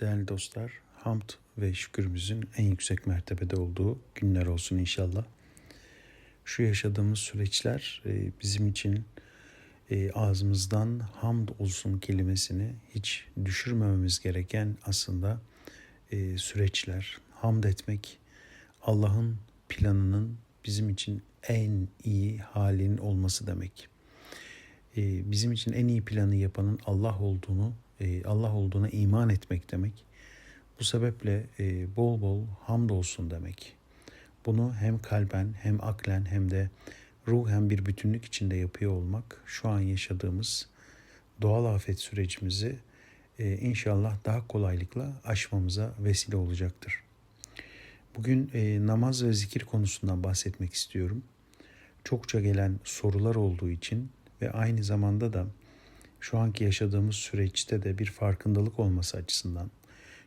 Değerli dostlar, hamd ve şükürümüzün en yüksek mertebede olduğu günler olsun inşallah. Şu yaşadığımız süreçler e, bizim için e, ağzımızdan hamd olsun kelimesini hiç düşürmememiz gereken aslında e, süreçler. Hamd etmek Allah'ın planının bizim için en iyi halinin olması demek. Bizim için en iyi planı yapanın Allah olduğunu e, Allah olduğuna iman etmek demek. Bu sebeple e, bol bol hamdolsun demek. Bunu hem kalben hem aklen hem de ruhen bir bütünlük içinde yapıyor olmak şu an yaşadığımız doğal afet sürecimizi e, inşallah daha kolaylıkla aşmamıza vesile olacaktır. Bugün namaz ve zikir konusundan bahsetmek istiyorum. Çokça gelen sorular olduğu için ve aynı zamanda da şu anki yaşadığımız süreçte de bir farkındalık olması açısından.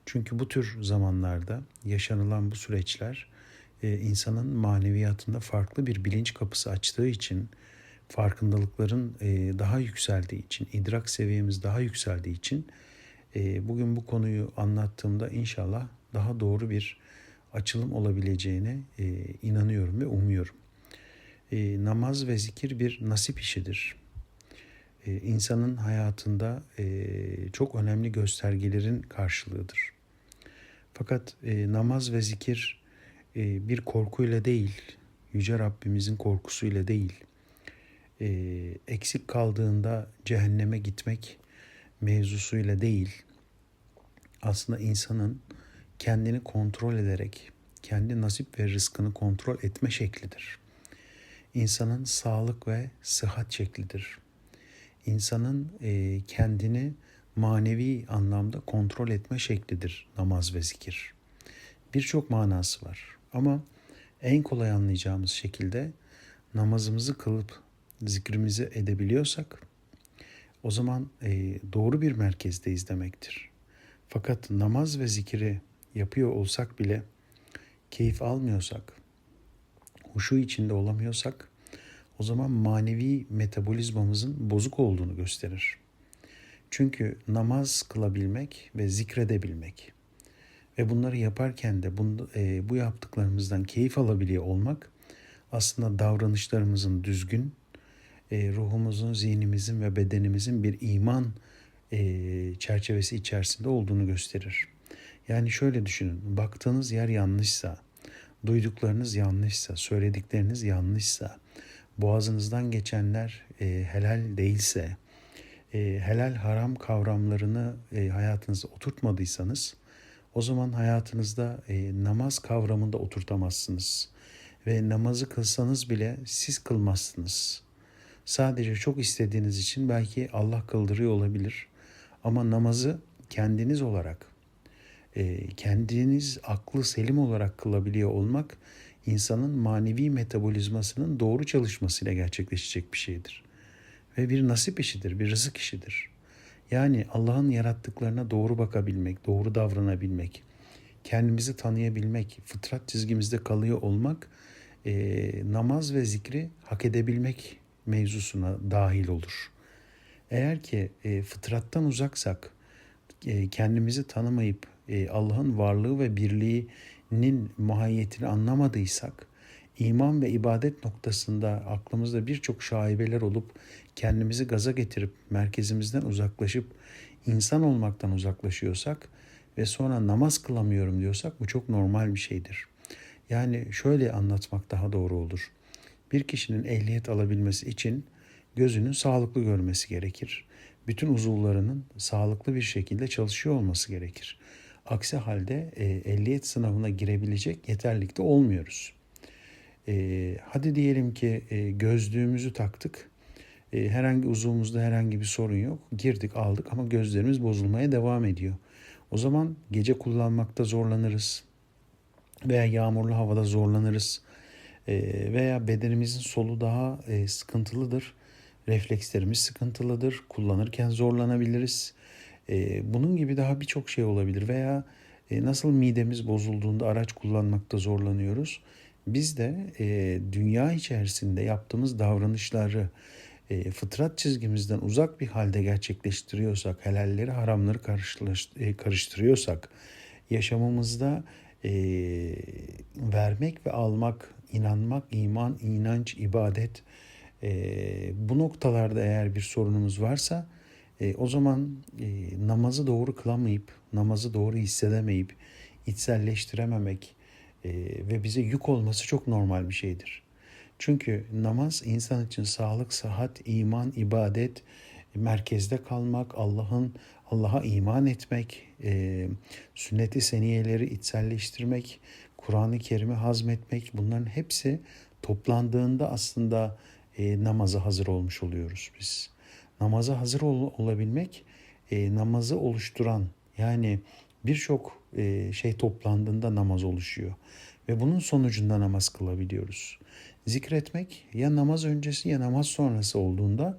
Çünkü bu tür zamanlarda yaşanılan bu süreçler e, insanın maneviyatında farklı bir bilinç kapısı açtığı için, farkındalıkların e, daha yükseldiği için, idrak seviyemiz daha yükseldiği için e, bugün bu konuyu anlattığımda inşallah daha doğru bir açılım olabileceğine inanıyorum ve umuyorum. Namaz ve zikir bir nasip işidir e, insanın hayatında e, çok önemli göstergelerin karşılığıdır. Fakat e, namaz ve zikir e, bir korkuyla değil, Yüce Rabbimizin korkusuyla değil, eksik kaldığında cehenneme gitmek mevzusuyla değil, aslında insanın kendini kontrol ederek, kendi nasip ve rızkını kontrol etme şeklidir. İnsanın sağlık ve sıhhat şeklidir insanın e, kendini manevi anlamda kontrol etme şeklidir namaz ve zikir. Birçok manası var ama en kolay anlayacağımız şekilde namazımızı kılıp zikrimizi edebiliyorsak o zaman e, doğru bir merkezdeyiz demektir. Fakat namaz ve zikiri yapıyor olsak bile keyif almıyorsak, huşu içinde olamıyorsak o zaman manevi metabolizmamızın bozuk olduğunu gösterir. Çünkü namaz kılabilmek ve zikredebilmek ve bunları yaparken de bunu, e, bu yaptıklarımızdan keyif alabiliyor olmak aslında davranışlarımızın düzgün, e, ruhumuzun, zihnimizin ve bedenimizin bir iman e, çerçevesi içerisinde olduğunu gösterir. Yani şöyle düşünün, baktığınız yer yanlışsa, duyduklarınız yanlışsa, söyledikleriniz yanlışsa, boğazınızdan geçenler e, helal değilse, e, helal haram kavramlarını e, hayatınıza oturtmadıysanız, o zaman hayatınızda e, namaz kavramında oturtamazsınız. Ve namazı kılsanız bile siz kılmazsınız. Sadece çok istediğiniz için belki Allah kıldırıyor olabilir. Ama namazı kendiniz olarak, e, kendiniz aklı selim olarak kılabiliyor olmak insanın manevi metabolizmasının doğru çalışmasıyla gerçekleşecek bir şeydir. Ve bir nasip işidir, bir rızık işidir. Yani Allah'ın yarattıklarına doğru bakabilmek, doğru davranabilmek, kendimizi tanıyabilmek, fıtrat çizgimizde kalıyor olmak, e, namaz ve zikri hak edebilmek mevzusuna dahil olur. Eğer ki e, fıtrattan uzaksak, e, kendimizi tanımayıp e, Allah'ın varlığı ve birliği nin mahiyetini anlamadıysak, iman ve ibadet noktasında aklımızda birçok şaibeler olup kendimizi gaza getirip merkezimizden uzaklaşıp insan olmaktan uzaklaşıyorsak ve sonra namaz kılamıyorum diyorsak bu çok normal bir şeydir. Yani şöyle anlatmak daha doğru olur. Bir kişinin ehliyet alabilmesi için gözünün sağlıklı görmesi gerekir. Bütün uzuvlarının sağlıklı bir şekilde çalışıyor olması gerekir. Aksi halde e, ehliyet sınavına girebilecek yeterlikte olmuyoruz. E, hadi diyelim ki e, gözlüğümüzü taktık. E, herhangi uzuvumuzda herhangi bir sorun yok. Girdik aldık ama gözlerimiz bozulmaya devam ediyor. O zaman gece kullanmakta zorlanırız. Veya yağmurlu havada zorlanırız. E, veya bedenimizin solu daha e, sıkıntılıdır. Reflekslerimiz sıkıntılıdır. Kullanırken zorlanabiliriz e, bunun gibi daha birçok şey olabilir veya e, nasıl midemiz bozulduğunda araç kullanmakta zorlanıyoruz. Biz de e, dünya içerisinde yaptığımız davranışları e, fıtrat çizgimizden uzak bir halde gerçekleştiriyorsak, helalleri haramları karıştırıyorsak, yaşamımızda vermek ve almak, inanmak, iman, inanç, ibadet bu noktalarda eğer bir sorunumuz varsa e, o zaman e, namazı doğru kılamayıp, namazı doğru hissedemeyip, içselleştirememek e, ve bize yük olması çok normal bir şeydir. Çünkü namaz insan için sağlık, sıhhat, iman, ibadet, merkezde kalmak, Allah'ın Allah'a iman etmek, e, sünnet-i seniyeleri içselleştirmek, Kur'an-ı Kerim'i hazmetmek bunların hepsi toplandığında aslında e, namaza hazır olmuş oluyoruz biz. Namaza hazır ol, olabilmek e, namazı oluşturan yani birçok e, şey toplandığında namaz oluşuyor ve bunun sonucunda namaz kılabiliyoruz. Zikretmek ya namaz öncesi ya namaz sonrası olduğunda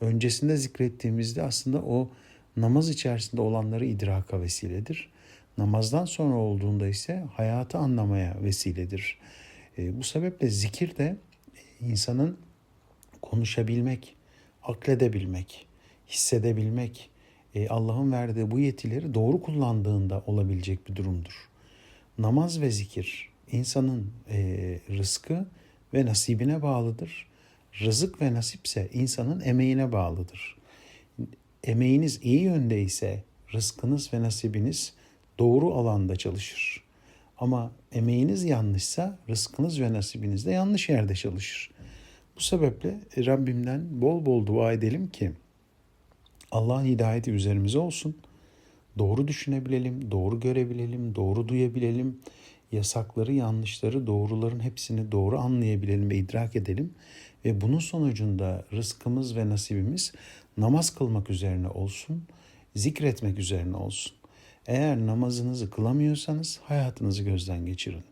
öncesinde zikrettiğimizde aslında o namaz içerisinde olanları idraka vesiledir. Namazdan sonra olduğunda ise hayatı anlamaya vesiledir. E, bu sebeple zikir de insanın konuşabilmek, akledebilmek, hissedebilmek, e, Allah'ın verdiği bu yetileri doğru kullandığında olabilecek bir durumdur. Namaz ve zikir insanın e, rızkı ve nasibine bağlıdır. Rızık ve nasipse insanın emeğine bağlıdır. Emeğiniz iyi yönde ise rızkınız ve nasibiniz doğru alanda çalışır. Ama emeğiniz yanlışsa rızkınız ve nasibiniz de yanlış yerde çalışır. Bu sebeple Rabbimden bol bol dua edelim ki Allah'ın hidayeti üzerimize olsun. Doğru düşünebilelim, doğru görebilelim, doğru duyabilelim. Yasakları, yanlışları, doğruların hepsini doğru anlayabilelim ve idrak edelim. Ve bunun sonucunda rızkımız ve nasibimiz namaz kılmak üzerine olsun, zikretmek üzerine olsun. Eğer namazınızı kılamıyorsanız hayatınızı gözden geçirin.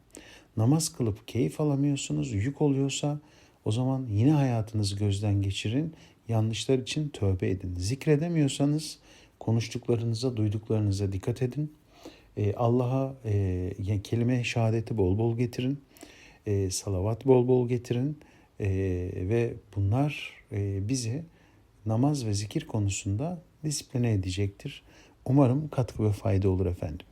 Namaz kılıp keyif alamıyorsunuz, yük oluyorsa o zaman yine hayatınızı gözden geçirin. Yanlışlar için tövbe edin. Zikredemiyorsanız konuştuklarınıza, duyduklarınıza dikkat edin. Ee, Allah'a e, kelime şehadeti bol bol getirin. E, salavat bol bol getirin. E, ve bunlar e, bizi namaz ve zikir konusunda disipline edecektir. Umarım katkı ve fayda olur efendim.